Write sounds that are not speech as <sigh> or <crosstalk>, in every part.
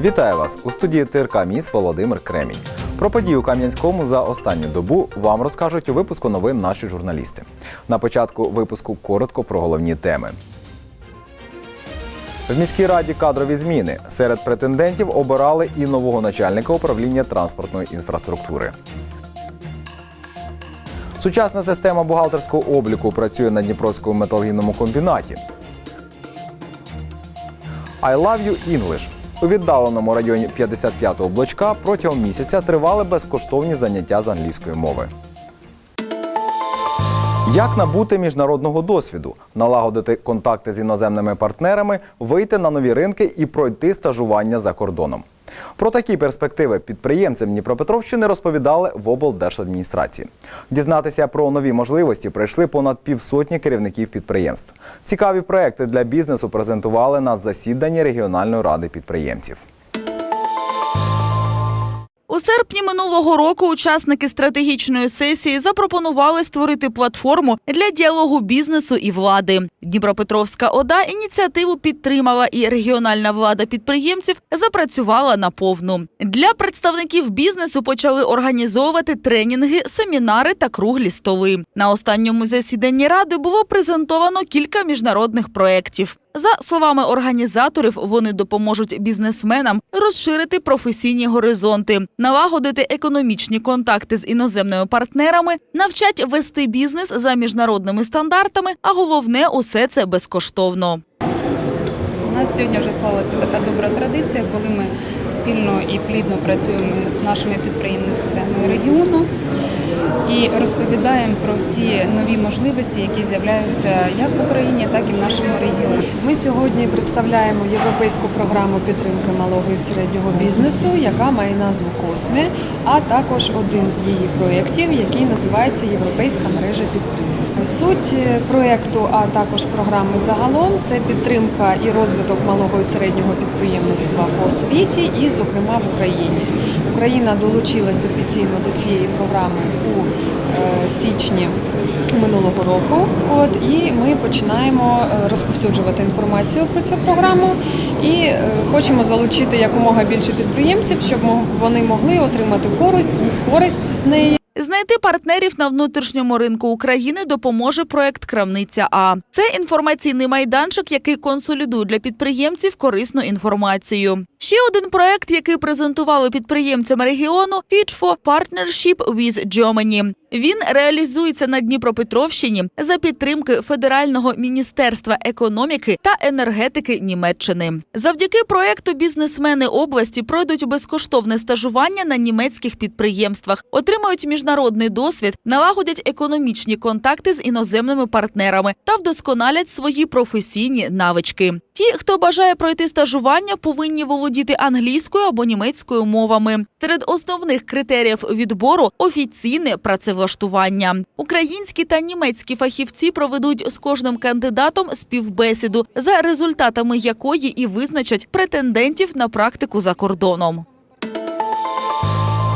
Вітаю вас у студії ТРК Міс Володимир Кремінь. Про події у Кам'янському за останню добу вам розкажуть у випуску новин наші журналісти. На початку випуску коротко про головні теми. В міській раді кадрові зміни. Серед претендентів обирали і нового начальника управління транспортної інфраструктури. Сучасна система бухгалтерського обліку працює на Дніпровському металургійному комбінаті. I love you English. У віддаленому районі 55-го блочка протягом місяця тривали безкоштовні заняття з англійської мови. Як набути міжнародного досвіду, налагодити контакти з іноземними партнерами, вийти на нові ринки і пройти стажування за кордоном? Про такі перспективи підприємцям Дніпропетровщини розповідали в облдержадміністрації. Дізнатися про нові можливості прийшли понад півсотні керівників підприємств. Цікаві проекти для бізнесу презентували на засіданні регіональної ради підприємців. Серпні минулого року учасники стратегічної сесії запропонували створити платформу для діалогу бізнесу і влади. Дніпропетровська ОДА ініціативу підтримала, і регіональна влада підприємців запрацювала на повну. Для представників бізнесу почали організовувати тренінги, семінари та круглі столи. На останньому засіданні ради було презентовано кілька міжнародних проєктів. За словами організаторів, вони допоможуть бізнесменам розширити професійні горизонти, налагодити економічні контакти з іноземними партнерами, навчать вести бізнес за міжнародними стандартами, а головне усе це безкоштовно. Нас сьогодні вже склалася така добра традиція, коли ми спільно і плідно працюємо з нашими підприємцями регіону і розповідаємо про всі нові можливості, які з'являються як в Україні, так і в нашому регіоні. Ми сьогодні представляємо європейську програму підтримки малого і середнього бізнесу, яка має назву Косме, а також один з її проєктів, який називається Європейська мережа підприємств. Суть проєкту, а також програми загалом це підтримка і розвиток малого і середнього підприємництва по світі, і, зокрема, в Україні. Україна долучилась офіційно до цієї програми у е, січні минулого року. От і ми починаємо е, розповсюджувати інформацію про цю програму і е, хочемо залучити якомога більше підприємців, щоб вони могли отримати користь, користь з неї. Знайти партнерів на внутрішньому ринку України допоможе проект Крамниця А. Це інформаційний майданчик, який консолідує для підприємців корисну інформацію. Ще один проект, який презентували підприємцям регіону Fit for Partnership with Germany. Він реалізується на Дніпропетровщині за підтримки Федерального міністерства економіки та енергетики Німеччини. Завдяки проекту бізнесмени області пройдуть безкоштовне стажування на німецьких підприємствах, отримають міжнародний досвід, налагодять економічні контакти з іноземними партнерами та вдосконалять свої професійні навички. Ті, хто бажає пройти стажування, повинні володіти англійською або німецькою мовами. Серед основних критеріїв відбору офіційне працевлаштування. Українські та німецькі фахівці проведуть з кожним кандидатом співбесіду, за результатами якої і визначать претендентів на практику за кордоном.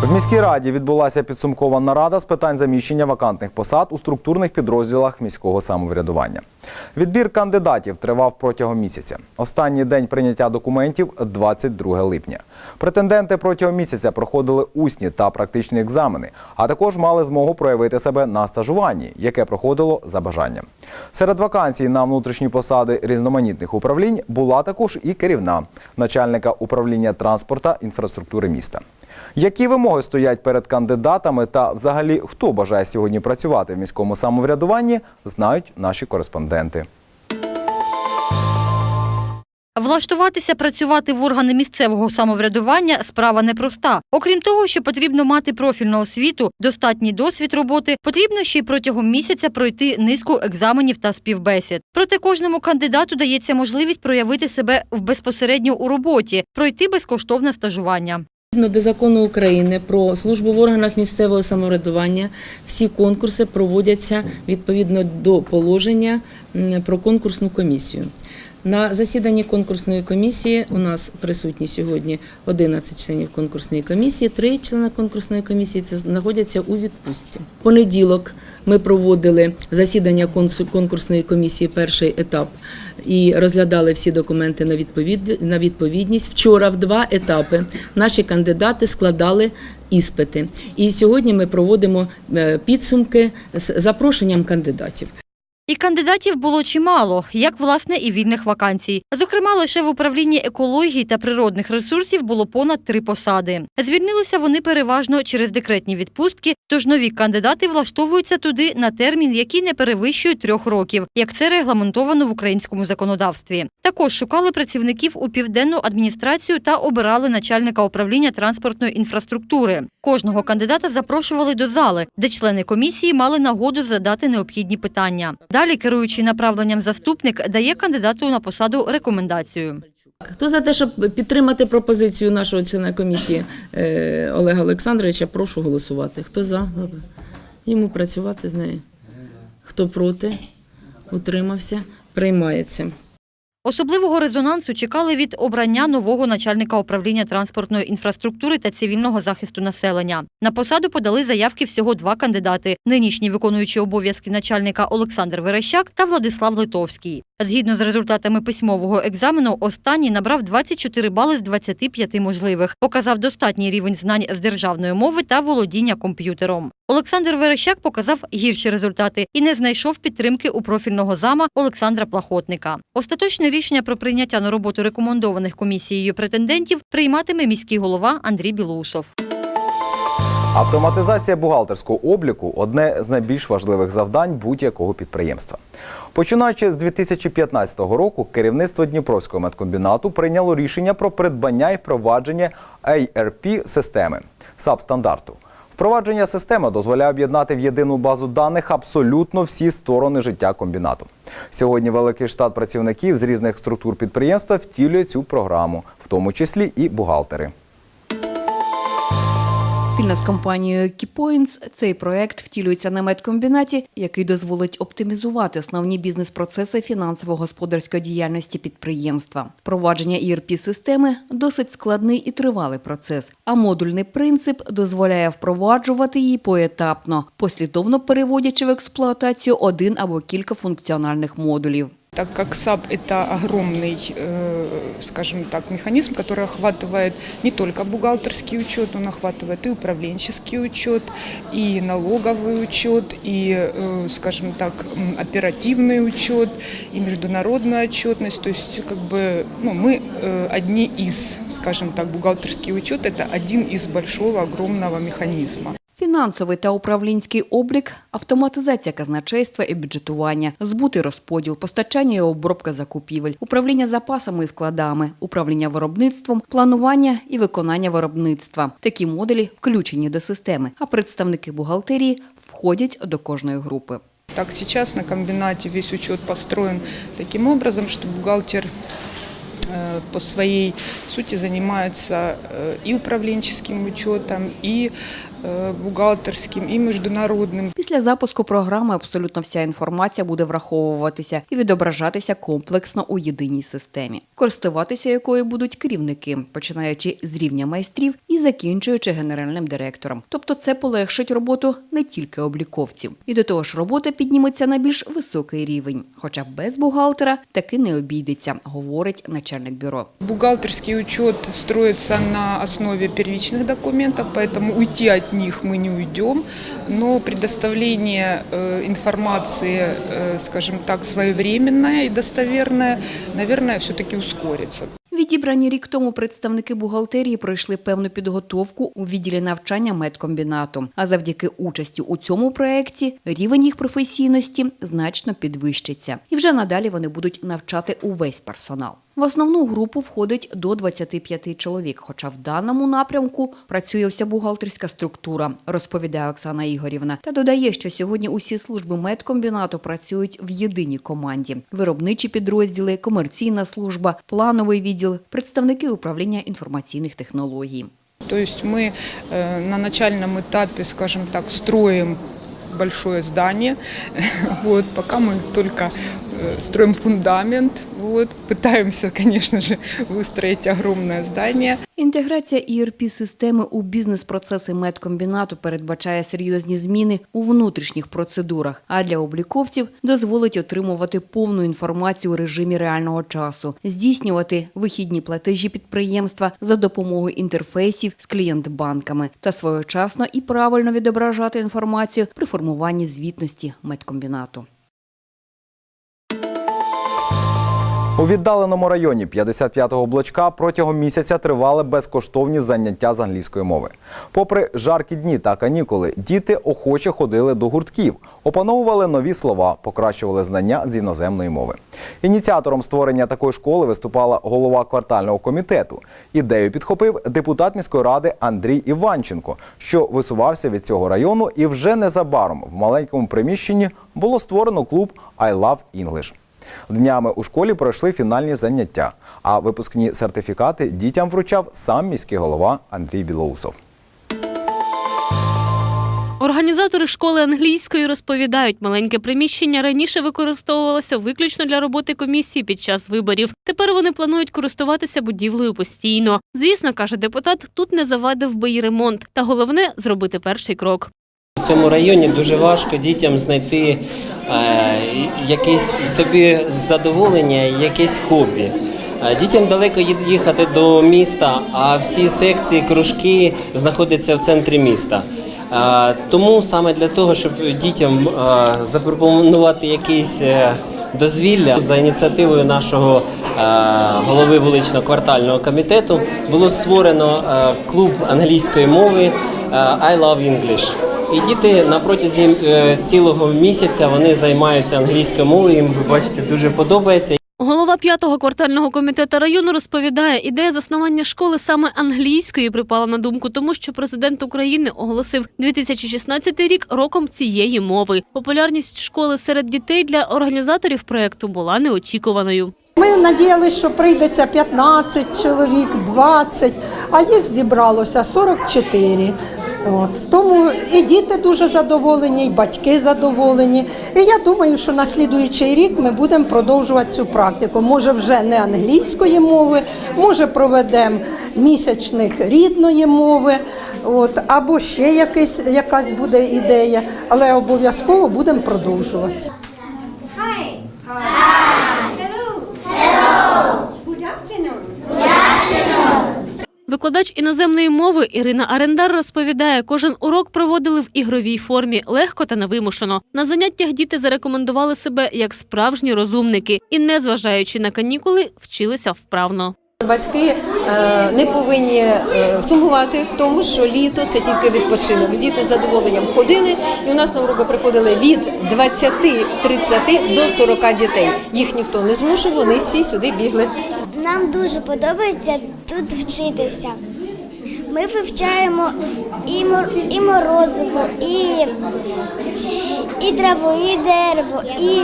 В міській раді відбулася підсумкова нарада з питань заміщення вакантних посад у структурних підрозділах міського самоврядування. Відбір кандидатів тривав протягом місяця. Останній день прийняття документів 22 липня. Претенденти протягом місяця проходили усні та практичні екзамени, а також мали змогу проявити себе на стажуванні, яке проходило за бажанням. Серед вакансій на внутрішні посади різноманітних управлінь була також і керівна начальника управління транспорта інфраструктури міста. Які вимоги стоять перед кандидатами та взагалі хто бажає сьогодні працювати в міському самоврядуванні, знають наші кореспонденти. Влаштуватися працювати в органи місцевого самоврядування справа непроста. Окрім того, що потрібно мати профільну освіту, достатній досвід роботи, потрібно ще й протягом місяця пройти низку екзаменів та співбесід. Проте кожному кандидату дається можливість проявити себе в безпосередньо у роботі, пройти безкоштовне стажування. До закону України про службу в органах місцевого самоврядування всі конкурси проводяться відповідно до положення про конкурсну комісію. На засіданні конкурсної комісії у нас присутні сьогодні 11 членів конкурсної комісії. Три члени конкурсної комісії знаходяться у відпустці. Понеділок ми проводили засідання конкурсної комісії, перший етап, і розглядали всі документи на відповід- на відповідність. Вчора в два етапи наші кандидати складали іспити. І сьогодні ми проводимо е, підсумки з запрошенням кандидатів. І кандидатів було чимало, як власне і вільних вакансій. Зокрема, лише в управлінні екології та природних ресурсів було понад три посади. Звільнилися вони переважно через декретні відпустки, тож нові кандидати влаштовуються туди на термін, який не перевищує трьох років, як це регламентовано в українському законодавстві. Також шукали працівників у південну адміністрацію та обирали начальника управління транспортної інфраструктури. Кожного кандидата запрошували до зали, де члени комісії мали нагоду задати необхідні питання. Далі, керуючий направленням заступник, дає кандидату на посаду рекомендацію. Хто за те, щоб підтримати пропозицію нашого члена комісії е, Олега Олександровича, прошу голосувати. Хто за? Йому працювати з нею. Хто проти? Утримався? Приймається. Особливого резонансу чекали від обрання нового начальника управління транспортної інфраструктури та цивільного захисту населення. На посаду подали заявки всього два кандидати: нинішній виконуючий обов'язки начальника Олександр Верещак та Владислав Литовський. Згідно з результатами письмового екзамену, останній набрав 24 бали з 25 можливих, показав достатній рівень знань з державної мови та володіння комп'ютером. Олександр Верещак показав гірші результати і не знайшов підтримки у профільного зама Олександра Плахотника. Остаточне рішення про прийняття на роботу рекомендованих комісією претендентів прийматиме міський голова Андрій Білоусов. Автоматизація бухгалтерського обліку одне з найбільш важливих завдань будь-якого підприємства. Починаючи з 2015 року, керівництво Дніпровського медкомбінату прийняло рішення про придбання і впровадження ARP системи САП стандарту. Впровадження системи дозволяє об'єднати в єдину базу даних абсолютно всі сторони життя комбінату. Сьогодні великий штат працівників з різних структур підприємства втілює цю програму, в тому числі і бухгалтери. Спільно з компанією Keypoints цей проект втілюється на медкомбінаті, який дозволить оптимізувати основні бізнес-процеси фінансово-господарської діяльності підприємства. Впровадження erp системи досить складний і тривалий процес, а модульний принцип дозволяє впроваджувати її поетапно, послідовно переводячи в експлуатацію один або кілька функціональних модулів Так как САП – это огромный, э, скажем так, механизм, который охватывает не только бухгалтерский учет, он охватывает и управленческий учет, и налоговый учет, и, э, скажем так, м, оперативный учет, и международную отчетность. То есть, как бы, ну, мы э, одни из, скажем так, бухгалтерский учет – это один из большого, огромного механизма. Фінансовий та управлінський облік, автоматизація казначейства і бюджетування, збут і розподіл, постачання і обробка закупівель, управління запасами і складами, управління виробництвом, планування і виконання виробництва. Такі моделі включені до системи, а представники бухгалтерії входять до кожної групи. Так, сейчас на комбинате весь учет построен таким образом, что бухгалтер э, по своей сути занимается э, и управленческим учетом, и э, бухгалтерским, и международным. Після запуску програми абсолютно вся інформація буде враховуватися і відображатися комплексно у єдиній системі, користуватися якою будуть керівники, починаючи з рівня майстрів і закінчуючи генеральним директором. Тобто це полегшить роботу не тільки обліковців. І до того ж, робота підніметься на більш високий рівень, хоча без бухгалтера таки не обійдеться, говорить начальник бюро. Бухгалтерский учет строится на основе первичных документов, поэтому уйти от них мы не уйдем, но предоставление э, информации, э, скажем так, своевременная и достоверная, наверное, все-таки ускорится. Відібрані рік тому представники бухгалтерії пройшли певну підготовку у відділі навчання медкомбінату. А завдяки участі у цьому проєкті рівень їх професійності значно підвищиться. І вже надалі вони будуть навчати увесь персонал. В основну групу входить до 25 чоловік, хоча в даному напрямку працює вся бухгалтерська структура, розповідає Оксана Ігорівна. Та додає, що сьогодні усі служби медкомбінату працюють в єдиній команді: виробничі підрозділи, комерційна служба, плановий відділ, представники управління інформаційних технологій. То есть мы э, на начальном этапе, скажем так, строим большое здание, <laughs> вот, пока мы только э, строим фундамент, вот, пытаемся, конечно же, выстроить огромное здание. Інтеграція ERP-системи у бізнес-процеси медкомбінату передбачає серйозні зміни у внутрішніх процедурах, а для обліковців дозволить отримувати повну інформацію у режимі реального часу, здійснювати вихідні платежі підприємства за допомогою інтерфейсів з клієнт-банками та своєчасно і правильно відображати інформацію при формуванні звітності медкомбінату. У віддаленому районі 55-го блочка протягом місяця тривали безкоштовні заняття з англійської мови. Попри жаркі дні та канікули, діти охоче ходили до гуртків, опановували нові слова, покращували знання з іноземної мови. Ініціатором створення такої школи виступала голова квартального комітету. Ідею підхопив депутат міської ради Андрій Іванченко, що висувався від цього району, і вже незабаром в маленькому приміщенні було створено клуб «I Love English». Днями у школі пройшли фінальні заняття, а випускні сертифікати дітям вручав сам міський голова Андрій Білоусов. Організатори школи англійської розповідають, маленьке приміщення раніше використовувалося виключно для роботи комісії під час виборів. Тепер вони планують користуватися будівлею постійно. Звісно, каже депутат, тут не завадив би і ремонт, та головне зробити перший крок. Цьому районі дуже важко дітям знайти е, якесь собі задоволення, якесь хобі. Е, Дітям далеко їхати до міста, а всі секції, кружки знаходяться в центрі міста. Е, Тому саме для того, щоб дітям запропонувати якийсь е, дозвілля за ініціативою нашого голови вулично-квартального комітету було створено клуб англійської мови I Love English. І діти на протязі е, цілого місяця вони займаються англійською мовою. Їм ви бачите, дуже подобається. Голова п'ятого квартального комітету району розповідає, ідея заснування школи саме англійської припала на думку, тому що президент України оголосив 2016 рік роком цієї мови. Популярність школи серед дітей для організаторів проекту була неочікуваною. Ми надіялися, що прийдеться 15 чоловік, 20, а їх зібралося 44. От. Тому і діти дуже задоволені, і батьки задоволені. І я думаю, що на слідуючий рік ми будемо продовжувати цю практику. Може, вже не англійської мови, може проведемо місячник рідної мови, от, або ще якийсь, якась буде ідея, але обов'язково будемо продовжувати. Викладач іноземної мови Ірина Арендар розповідає, кожен урок проводили в ігровій формі, легко та невимушено. На заняттях діти зарекомендували себе як справжні розумники і, незважаючи на канікули, вчилися вправно. Батьки е, не повинні е, сумувати в тому, що літо це тільки відпочинок. Діти з задоволенням ходили, і у нас на уроки приходили від 20-30 до 40 дітей. Їх ніхто не змушував, вони всі сюди бігли. Нам дуже подобається тут вчитися. Ми вивчаємо і, мор, і морозиво, і, і траву, і дерево, і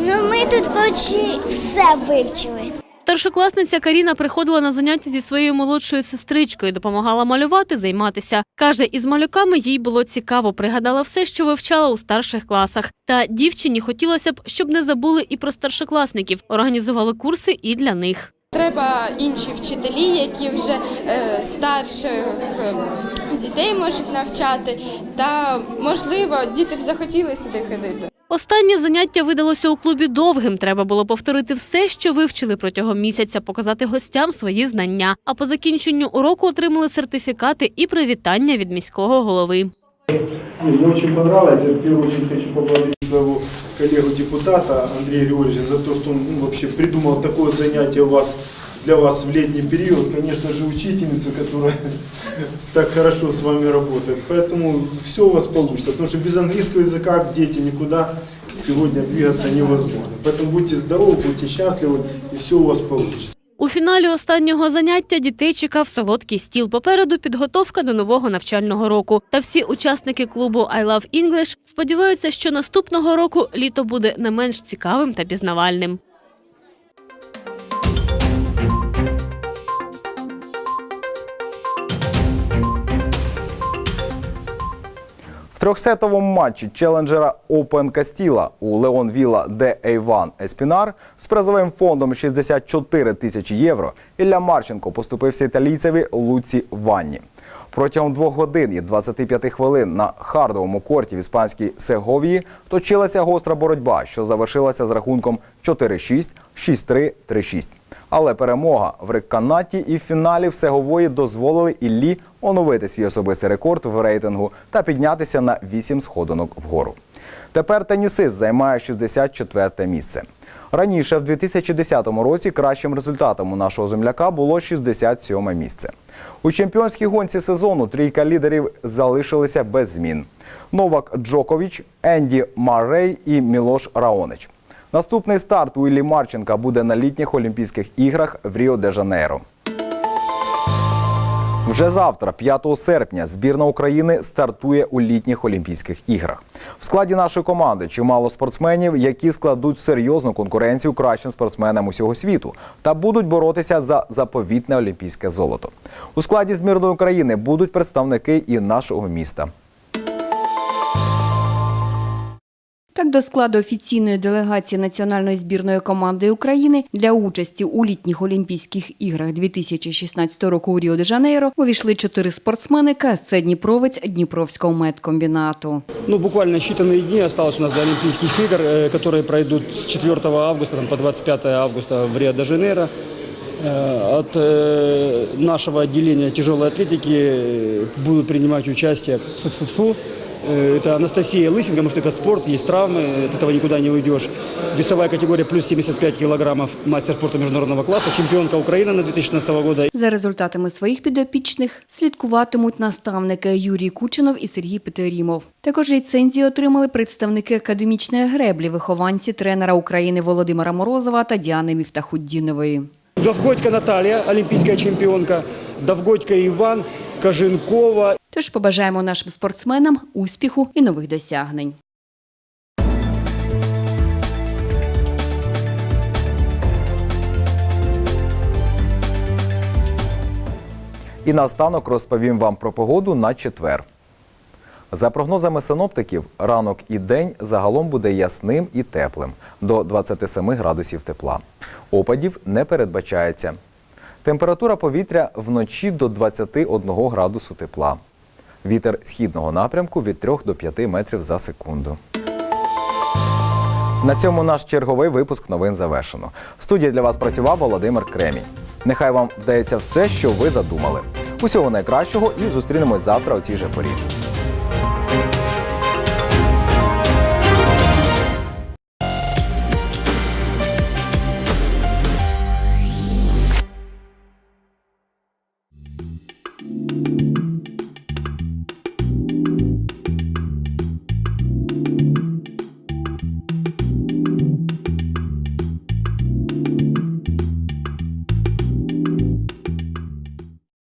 ну, ми тут почти все вивчили. Старшокласниця Каріна приходила на заняття зі своєю молодшою сестричкою, допомагала малювати, займатися. Каже, із малюками їй було цікаво, пригадала все, що вивчала у старших класах. Та дівчині хотілося б, щоб не забули і про старшокласників, організували курси і для них. Треба інші вчителі, які вже е, старших е, дітей можуть навчати, та можливо діти б захотіли сюди ходити. Останнє заняття видалося у клубі довгим. Треба було повторити все, що вивчили протягом місяця, показати гостям свої знання. А по закінченню уроку отримали сертифікати і привітання від міського голови. Мне очень понравилось. Я в первую очередь хочу поблагодарить своего коллегу-депутата Андрея Григорьевича за то, что он ну, вообще придумал такое занятие у вас для вас в летний период. Конечно же, учительницу, которая <laughs> так хорошо с вами работает. Поэтому все у вас получится. Потому что без английского языка дети никуда сегодня двигаться невозможно. Поэтому будьте здоровы, будьте счастливы, и все у вас получится. У фіналі останнього заняття дітей чекав солодкий стіл. Попереду підготовка до нового навчального року. Та всі учасники клубу I Love English сподіваються, що наступного року літо буде не менш цікавим та пізнавальним. Трьохсетовому матчі челенджера Open Кастіла у Леон Віла де Ейван Еспінар з призовим фондом 64 тисячі євро Ілля Марченко поступився італійцеві Луці Ванні. Протягом двох годин і 25 хвилин на хардовому корті в іспанській Сеговії точилася гостра боротьба, що завершилася з рахунком 4-6, 6-3, 3-6. Але перемога в реканаті і в фіналі в Сегової дозволили Іллі оновити свій особистий рекорд в рейтингу та піднятися на 8 сходинок вгору. Тепер тенісист займає 64 місце. Раніше, в 2010 році, кращим результатом у нашого земляка було 67 місце. У чемпіонській гонці сезону трійка лідерів залишилися без змін: Новак Джокович, Енді Маррей і Мілош Раонич. Наступний старт у Іллі Марченка буде на літніх Олімпійських іграх в Ріо-де-Жанейро. Вже завтра, 5 серпня, збірна України стартує у літніх Олімпійських іграх. В складі нашої команди чимало спортсменів, які складуть серйозну конкуренцію кращим спортсменам усього світу та будуть боротися за заповітне олімпійське золото. У складі збірної України будуть представники і нашого міста. Так, до складу офіційної делегації національної збірної команди України для участі у літніх Олімпійських іграх 2016 року у Ріо-де-Жанейро увійшли чотири спортсмени КСЦ Дніпровець Дніпровського медкомбінату. Ну, буквально считанные дни осталось у нас до Олимпийских игр, э, которые пройдут с 4 августа там, по 25 августа в Рио-де-Жанейро. Э, От э, нашего отделения тяжелой атлетики э, будут принимать участие фу-фу-фу, э, это Анастасия Лысенко, потому что это спорт, есть травмы, от этого никуда не уйдешь. Весовая категория плюс 75 килограммов, мастер спорта международного класса, чемпионка Украины на 2016 года. За результатами своїх підопічних слідкуватимуть наставники Юрій Кучинов і Сергій Петерімов. Також ліцензії отримали представники академічної греблі, вихованці тренера України Володимира Морозова та Діани Міфтахуддінової. Довгодька Наталья, олимпийская чемпионка, Довгодька Иван, Коженкова Тож побажаємо нашим спортсменам успіху і нових досягнень. І наостанок розповім вам про погоду на четвер. За прогнозами синоптиків, ранок і день загалом буде ясним і теплим до 27 градусів тепла. Опадів не передбачається. Температура повітря вночі до 21 градусу тепла. Вітер східного напрямку від 3 до 5 метрів за секунду. На цьому наш черговий випуск новин завершено. В студії для вас працював Володимир Кремінь. Нехай вам вдається все, що ви задумали. Усього найкращого і зустрінемось завтра у цій же порі.